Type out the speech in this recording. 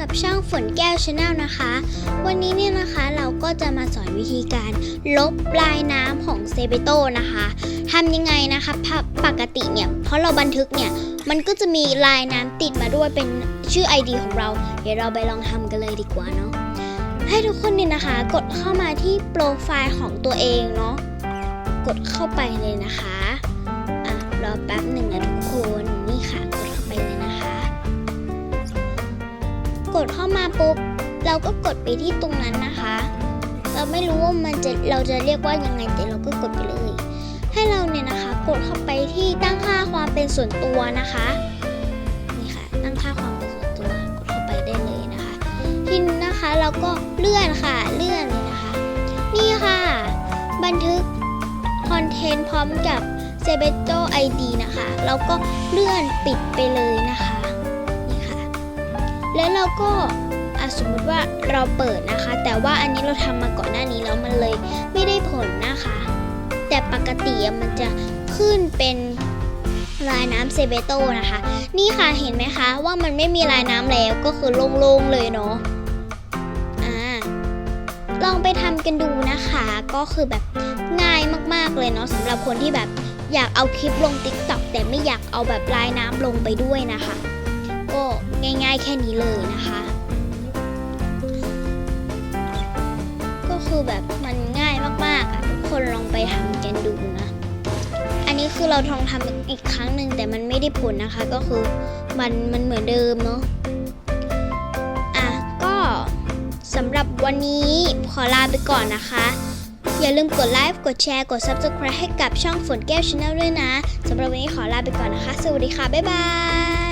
กับช่องฝนแก้วชาแนลนะคะ วันนี้เนี่ยนะคะเราก็จะมาสอนวิธีการลบลายน้ำของเซเบโตนะคะทำยังไงนะคะปกปกติเนี่ยเพราะเราบันทึกเนี่ยมันก็จะมีลายน้ำติดมาด้วยเป็นชื่อ ID ของเรา เดี๋ยวเราไปลองทำกันเลยดีกว่าเนาะให้ทุกคนเนี่ยนะคะ กดเข้ามาที่โปรไฟล์ของตัวเองเนาะกดเข้าไปเลยนะคะ ดเข้ามาปุ๊บ เราก็กดไปที่ตรงนั้นนะคะ เราไม่รู้ว่ามันจะเราจะเรียกว่ายังไงแต่เราก็กดไปเลย ให้เราเนี่ยนะคะกดเข้าไปที่ตั้งค่าความเป็นส่วนตัวนะคะนี่ค่ะตั้งค่าความเป็นส่วนตัวกดเข้าไปได้เลยนะคะทีนี้นะคะเราก็เลื่อนค่ะเลื่อนเลยนะคะ นี่ค่ะ บันทึกคอนเทนต์พร้อมกับ s e b e t o ID นะคะเราก็เลื่อนปิดไปเลยนะคะ เราก็อะสมมติว่าเราเปิดนะคะ แต่ว่าอันนี้เราทำมาก่อนหน้านี้แล้วมันเลยไม่ได้ผลนะคะ แต่ปกติมันจะขึ้นเป็นลายน้ำเซเบโตนะคะ นี่ค่ะเห็นไหมคะว่ามันไม่มีลายน้ำแล้วก็คือโล่งๆเลยเนาะอ่าลองไปทำกันดูนะคะ ก็คือแบบง่ายมากๆเลยเนาะสำหรับคนที่แบบอยากเอาคลิปลง TikTok แต่ไม่อยากเอาแบบลายน้ำลงไปด้วยนะคะ ก็ ง่ายๆแค่นี้เลยนะคะ ก็คือแบบมันง่ายมากๆอะทุกคนลองไปทำกันดูนะ อันนี้คือเราลองทำอีกครั้งหนึ่งแต่มันไม่ได้ผลนะคะ ก็คือมันมันเหมือนเดิมเนาะอะก็สำหรับวันนี้ขอลาไปก่อนนะคะอย่าลืมกดไลค์ กดแชร์ กด Subscribe ให้กับช่องฝนแก้วชาแนลด้วยนะ สำหรับวันนี้ขอลาไปก่อนนะคะ สวัสดีค่ะ บ๊ายบาย